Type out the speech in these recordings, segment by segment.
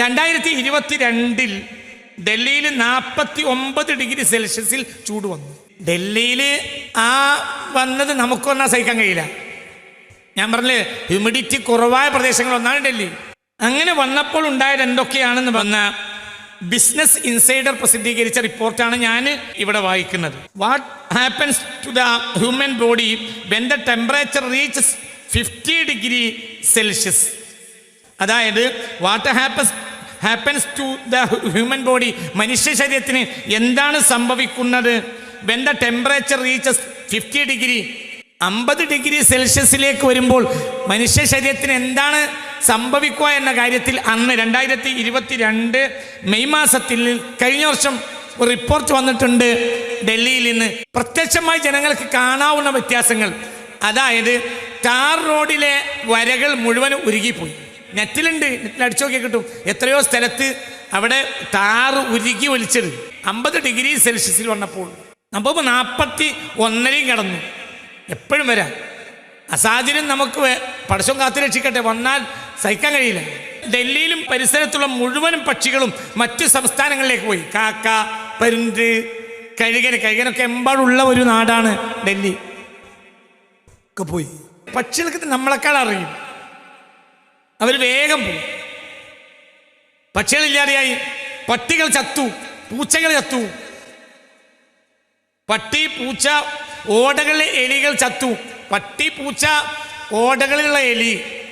രണ്ടായിരത്തി ഇരുപത്തി രണ്ടിൽ ഡൽഹിയിൽ നാൽപ്പത്തി ഒമ്പത് ഡിഗ്രി സെൽഷ്യസിൽ ചൂട് വന്നു. ഡൽഹിയിൽ ആ വന്നത് നമുക്കൊന്നാ സഹിക്കാൻ കഴിയില്ല. ഞാൻ പറഞ്ഞില്ലേ ഹ്യൂമിഡിറ്റി കുറവായ പ്രദേശങ്ങളൊന്നാണ് ഡൽഹി. അങ്ങനെ വന്നപ്പോൾ ഉണ്ടായത് എന്തൊക്കെയാണെന്ന് വന്ന ബിസിനസ് ഇൻസൈഡർ പ്രസിദ്ധീകരിച്ച റിപ്പോർട്ടാണ് ഞാൻ ഇവിടെ വായിക്കുന്നത്. What happens to the human body when the temperature reaches fifty degree Celsius അതായത് what happens happens to the human body മനുഷ്യ ശരീരത്തിന് എന്താണ് സംഭവിക്കുന്നത്? When the temperature reaches fifty degree അമ്പത് ഡിഗ്രി സെൽഷ്യസിലേക്ക് വരുമ്പോൾ മനുഷ്യ ശരീരത്തിന് എന്താണ് സംഭവിക്കുക എന്ന കാര്യത്തിൽ അന്ന് രണ്ടായിരത്തി ഇരുപത്തി രണ്ട് മെയ് മാസത്തിൽ കഴിഞ്ഞ വർഷം ഒരു റിപ്പോർട്ട് വന്നിട്ടുണ്ട് ഡൽഹിയിൽ നിന്ന്. പ്രത്യക്ഷമായി ജനങ്ങൾക്ക് കാണാവുന്ന വ്യത്യാസങ്ങൾ. അതായത് ടാർ റോഡിലെ വരകൾ മുഴുവനും ഉരുകിപ്പോയി. നെറ്റിലുണ്ട്. നെറ്റിൽ അടിച്ചു നോക്കിയാൽ കിട്ടും. എത്രയോ സ്ഥലത്ത് അവിടെ താറ് ഉരുകി ഒലിച്ചത് അമ്പത് ഡിഗ്രി സെൽഷ്യസിൽ വന്നപ്പോൾ. നമ്മൾ നാൽപ്പത്തി ഒന്നരയും കിടന്നു. എപ്പോഴും വരാം. അസാഹചര്യം നമുക്ക് പടശം കാത്തു രക്ഷിക്കട്ടെ. വന്നാൽ സഹിക്കാൻ കഴിയില്ല. ഡൽഹിയിലും പരിസരത്തുള്ള മുഴുവനും പക്ഷികളും മറ്റ് സംസ്ഥാനങ്ങളിലേക്ക് പോയി. കാക്ക പരുന്ത് കഴുകൻ. കഴുകനൊക്കെ എമ്പാടുള്ള ഒരു നാടാണ് ഡൽഹി. ഒക്കെ പോയി. പക്ഷികൾക്ക് നമ്മളെക്കാൾ അറിയും. അവർ വേഗം പോകും പക്ഷികളില്ലാതെയായി. പട്ടികൾ ചത്തു. പൂച്ചകൾ ചത്തു. പട്ടി പൂച്ച ഓടകളിലെ എലികൾ ചത്തു. പട്ടി പൂച്ച ഓടകളിലുള്ള എലി.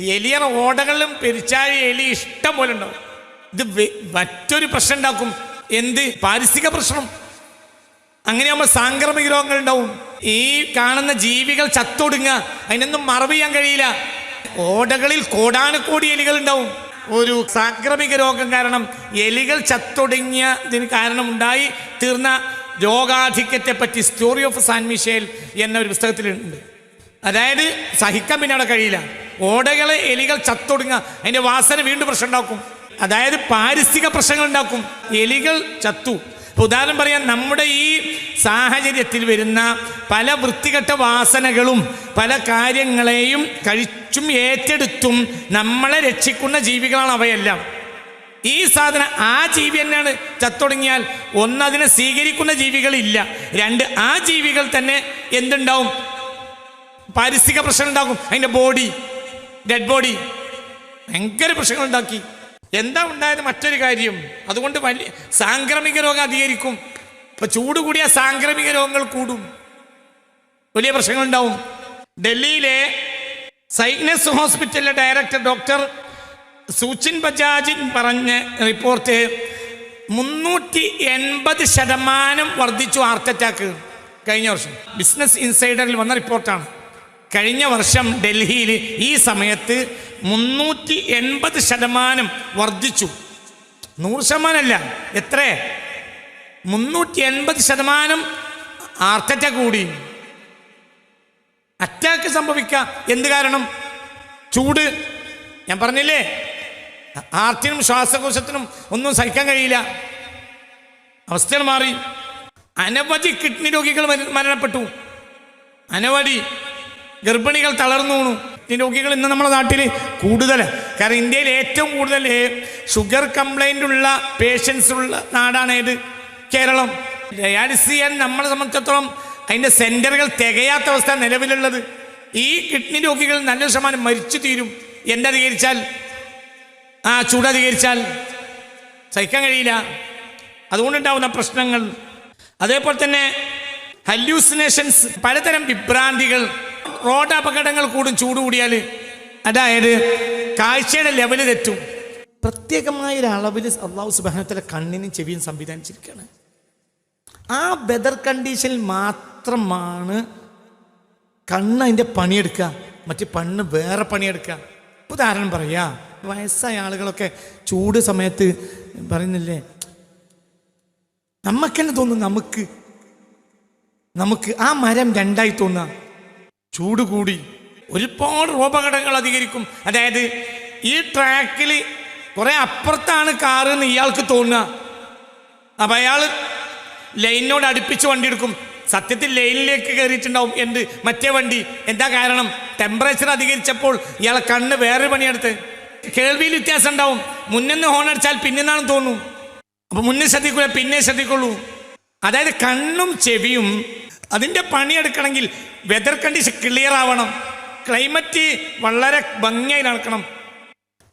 എലിയർ ഓടകളിലും പെരിച്ചാഴി എലി ഇഷ്ടം പോലെ ഉണ്ടാവും. ഇത് മറ്റൊരു പ്രശ്നം ഉണ്ടാക്കും. എന്ത്? പാരിസ്ഥിതിക പ്രശ്നം. അങ്ങനെയാകുമ്പോൾ സാംക്രമിക രോഗങ്ങൾ ഉണ്ടാവും. ഈ കാണുന്ന ജീവികൾ ചത്തൊടുങ്ങുക. അതിനൊന്നും മറവ് ചെയ്യാൻ കഴിയില്ല. ഓടകളിൽ കോടാനുകോടി എലികൾ ഉണ്ടാവും. ഒരു സാംക്രമിക രോഗം കാരണം എലികൾ ചത്തൊടുങ്ങിയതിന് കാരണം ഉണ്ടായി തീർന്ന രോഗാധിക്യത്തെ പറ്റി സ്റ്റോറി ഓഫ് സാൻ മിഷേൽ എന്ന ഒരു പുസ്തകത്തിലുണ്ട് അതായത് സഹിക്കാൻ പിന്നെ അവിടെ കഴിയില്ല. ഓടകളെ എലികൾ ചത്തൊടുങ്ങുക അതിന്റെ വാസന വീണ്ടും പ്രശ്നം ഉണ്ടാക്കും. അതായത് പാരിസ്ഥിതിക പ്രശ്നങ്ങൾ ഉണ്ടാക്കും. എലികൾ ചത്തു. ഇപ്പൊ ഉദാഹരണം പറയാൻ നമ്മുടെ ഈ സാഹചര്യത്തിൽ വരുന്ന പല വൃത്തികെട്ട വാസനകളും പല കാര്യങ്ങളെയും കഴിച്ചും ഏറ്റെടുത്തും നമ്മളെ രക്ഷിക്കുന്ന ജീവികളാണ് അവയെല്ലാം. ഈ സാധനം ആ ജീവി തന്നെയാണ് ചത്തുടങ്ങിയാൽ ഒന്ന് അതിനെ സ്വീകരിക്കുന്ന ജീവികളില്ല. രണ്ട് ആ ജീവികൾ തന്നെ എന്തുണ്ടാവും? പാരിസ്ഥിതിക പ്രശ്നം ഉണ്ടാക്കും അതിന്റെ ബോഡി ഡെഡ് ബോഡി ഭയങ്കര പ്രശ്നങ്ങൾ ഉണ്ടാക്കി എന്താ ഉണ്ടായത് മറ്റൊരു കാര്യം. അതുകൊണ്ട് വലിയ സാംക്രമിക രോഗം അധികരിക്കും. ഇപ്പൊ ചൂട് കൂടിയ സാംക്രമിക രോഗങ്ങൾ കൂടും. വലിയ പ്രശ്നങ്ങൾ ഉണ്ടാവും ഡൽഹിയിലെ സൈഗ്നസ് ഹോസ്പിറ്റലിലെ ഡയറക്ടർ ഡോക്ടർ സൂചിൻ ബജാജിൻ പറഞ്ഞ റിപ്പോർട്ട് മുന്നൂറ്റി എൺപത് ശതമാനം വർദ്ധിച്ചു ഹാർട്ട് അറ്റാക്ക് കഴിഞ്ഞ വർഷം. ബിസിനസ് ഇൻസൈഡറിൽ വന്ന റിപ്പോർട്ടാണ്. കഴിഞ്ഞ വർഷം ഡൽഹിയിൽ ഈ സമയത്ത് മുന്നൂറ്റി എൺപത് ശതമാനം വർദ്ധിച്ചു. നൂറ് ശതമാനമല്ല എത്ര? മുന്നൂറ്റി എൺപത് ശതമാനം ഹാർട്ട് കൂടി. അറ്റാക്ക് സംഭവിക്കുക എന്ത് കാരണം? ചൂട്. ഞാൻ പറഞ്ഞില്ലേ? ഹാർട്ടിനും ശ്വാസകോശത്തിനും ഒന്നും സഹിക്കാൻ കഴിയില്ല. അവസ്ഥകൾ മാറി. അനവധി കിഡ്നി രോഗികൾ മരണപ്പെട്ടു. അനവധി. ഗർഭിണികൾ തളർന്നു വീണു. ഈ രോഗികൾ ഇന്ന് നമ്മുടെ നാട്ടിൽ കൂടുതൽ. കാരണം ഇന്ത്യയിൽ ഏറ്റവും കൂടുതൽ ഷുഗർ കംപ്ലൈന്റ് ഉള്ള പേഷ്യൻസ് ഉള്ള നാടാണ് ഏത്? കേരളം. ഡയാലിസിസ് ചെയ്യാൻ നമ്മളെ സംബന്ധിച്ചിടത്തോളം അതിന്റെ സെന്ററുകൾ തികയാത്ത അവസ്ഥ നിലവിലുള്ളത്. ഈ കിഡ്നി രോഗികൾ നല്ല ശതമാനം മരിച്ചു തീരും. എന്തധികരിച്ചാൽ ആ ചൂടധികരിച്ചാൽ സഹിക്കാൻ കഴിയില്ല. അതുകൊണ്ടുണ്ടാവുന്ന പ്രശ്നങ്ങൾ. അതേപോലെ തന്നെ ഹല്യൂസിനേഷൻസ് പലതരം വിഭ്രാന്തികൾ. റോഡ് അപകടങ്ങൾ കൂടും ചൂട് കൂടിയാൽ അതായത് കാഴ്ചയുടെ ലെവൽ തെറ്റും. പ്രത്യേകമായ ഒരു അളവിൽ അള്ളാഹു സുബാനത്തിലെ കണ്ണിനും ചെവിയും സംവിധാനിച്ചിരിക്കുകയാണ്. ആ വെതർ കണ്ടീഷനിൽ മാത്രമാണ് കണ്ണ് അതിന്റെ പണിയെടുക്കുക മറ്റ് പണ്ണ് വേറെ പണിയെടുക്കുക. ഉദാഹരണം പറയാ വയസ്സായ ആളുകളൊക്കെ ചൂട് സമയത്ത് പറയുന്നില്ലേ നമുക്കെന്നെ തോന്നും നമുക്ക് നമുക്ക് ആ മരം രണ്ടായി തോന്നുക ചൂട് കൂടി ഒരുപാട് രൂപഘടകങ്ങൾ അധികരിക്കും. അതായത് ഈ ട്രാക്കിൽ കുറെ അപ്പുറത്താണ് കാറ് എന്ന് ഇയാൾക്ക് തോന്നുക. അപ്പൊ അയാൾ ലൈനിനോട് അടുപ്പിച്ച് വണ്ടി എടുക്കും. സത്യത്തിൽ ലൈനിലേക്ക് കയറിയിട്ടുണ്ടാവും എന്ത്? മറ്റേ വണ്ടി. എന്താ കാരണം? ടെമ്പറേച്ചർ അധികരിച്ചപ്പോൾ ഇയാളെ കണ്ണ് വേറെ പണിയെടുത്ത്. കേൾവിയിൽ വ്യത്യാസം ഉണ്ടാവും. മുന്നിന്ന് ഹോൺ അടിച്ചാൽ പിന്നെന്നാണ് തോന്നും. അപ്പൊ മുന്നേ ശ്രദ്ധിക്കൂല പിന്നെ ശ്രദ്ധിക്കുള്ളൂ. അതായത് കണ്ണും ചെവിയും അതിന്റെ പണിയെടുക്കണമെങ്കിൽ വെതർ കണ്ടീഷൻ ക്ലിയർ ആവണം. ക്ലൈമറ്റ് വളരെ ഭംഗിയായി നടക്കണം.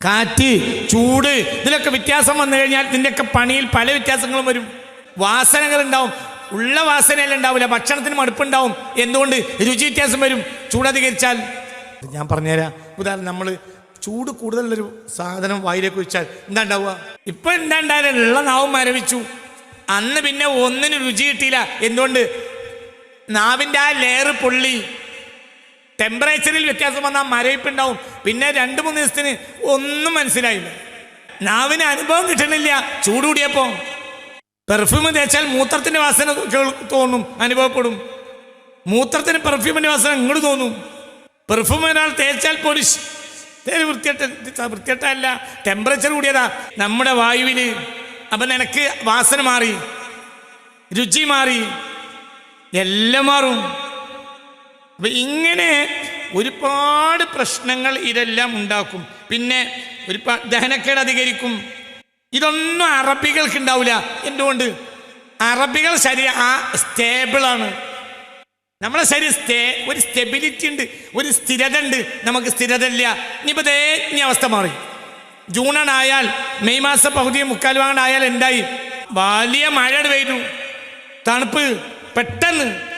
കാറ്റ് ചൂട് ഇതിലൊക്കെ വ്യത്യാസം വന്നു കഴിഞ്ഞാൽ ഇതിന്റെയൊക്കെ പണിയിൽ പല വ്യത്യാസങ്ങളും വരും. വാസനകൾ ഉണ്ടാവും. ഉള്ള വാസനയിൽ ഉണ്ടാവില്ല. ഭക്ഷണത്തിന് മടുപ്പുണ്ടാവും. എന്തുകൊണ്ട്? രുചി വ്യത്യാസം വരും. ചൂടധികരിച്ചാൽ ഞാൻ പറഞ്ഞുതരാം. ഉദാഹരണം നമ്മൾ ചൂട് കൂടുതലുള്ളൊരു സാധനം വായിലേക്ക് വെച്ചാൽ എന്താ ഉണ്ടാവുക? ഇപ്പം എന്താ ഉണ്ടായാലും ഉള്ള നാവും മരവിച്ചു. അന്ന് പിന്നെ ഒന്നിനും രുചി കിട്ടിയില്ല. എന്തുകൊണ്ട്? നാവിന്റെ ആ ലെയർ പൊള്ളി. ടെമ്പറേച്ചറിൽ വ്യത്യാസം വന്നാൽ മരവിപ്പുണ്ടാവും. പിന്നെ രണ്ട് മൂന്ന് ദിവസത്തിന് ഒന്നും മനസ്സിലായില്ല. നാവിന് അനുഭവം കിട്ടണില്ല ചൂട് കൂടിയപ്പോ. പെർഫ്യൂം തേച്ചാൽ മൂത്രത്തിന്റെ വാസന തോന്നും അനുഭവപ്പെടും. മൂത്രത്തിന് പെർഫ്യൂമിന്റെ വാസന ഇങ്ങോട്ട് തോന്നും. പെർഫ്യൂം ഒരാൾ തേച്ചാൽ പൊടി തേര് വൃത്തിയട്ട വൃത്തിയട്ടല്ല ടെമ്പറേച്ചർ കൂടിയതാ നമ്മുടെ വായുവിൽ അപ്പം നിനക്ക് വാസന മാറി. രുചി മാറി. എല്ലാം മാറും. അപ്പൊ ഇങ്ങനെ ഒരുപാട് പ്രശ്നങ്ങൾ ഇതെല്ലാം ഉണ്ടാക്കും. പിന്നെ ഒരു ദഹനക്കേട് അധികരിക്കും. ഇതൊന്നും അറബികൾക്ക് ഉണ്ടാവില്ല എന്തുകൊണ്ട്? അറബികൾ ശരീരം ആ സ്റ്റേബിളാണ് നമ്മളെ ശരീരം സ്റ്റേ ഒരു സ്റ്റെബിലിറ്റി ഉണ്ട് ഒരു സ്ഥിരത ഉണ്ട്. നമുക്ക് സ്ഥിരത ഇല്ല ഇനിയിപ്പോൾ ദേ ഇനി അവസ്ഥ മാറി. ജൂണാണായാൽ മെയ് മാസം പകുതി മുക്കാൽ വാങ്ങണായാൽ എന്തായി? വലിയ മഴ പെയ്തു. തണുപ്പ്. പെട്ടെന്ന്.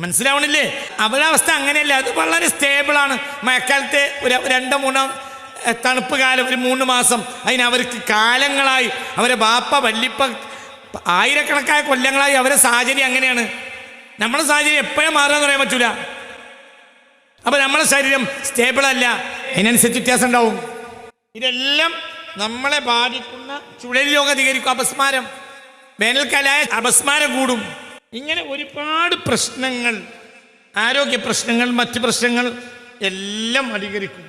മനസ്സിലാവണില്ലേ? അവരുടെ അവസ്ഥ അങ്ങനെയല്ല? അത് വളരെ സ്റ്റേബിളാണ് മഴക്കാലത്തെ ഒരു രണ്ടോ മൂന്നോ തണുപ്പ് കാലം ഒരു മൂന്ന് മാസം അതിന് അവർക്ക് കാലങ്ങളായി അവരെ ബാപ്പ വല്ലിപ്പ ആയിരക്കണക്കായ കൊല്ലങ്ങളായി അവരെ സാഹചര്യം അങ്ങനെയാണ്. നമ്മളെ സാഹചര്യം എപ്പോഴും മാറുക പറയാൻ പറ്റൂല. അപ്പൊ നമ്മളെ ശരീരം സ്റ്റേബിൾ അല്ല. അതിനനുസരിച്ച് വ്യത്യാസം ഉണ്ടാവും. ഇതെല്ലാം നമ്മളെ ബാധിക്കുന്ന ചുഴലി രോഗം അധികരിക്കും. അപസ്മാരം. വേനൽക്കാലായ അപസ്മാരം കൂടും. ഇങ്ങനെ ഒരുപാട് പ്രശ്നങ്ങൾ ആരോഗ്യ പ്രശ്നങ്ങൾ മറ്റ് പ്രശ്നങ്ങൾ എല്ലാം അധികരിക്കും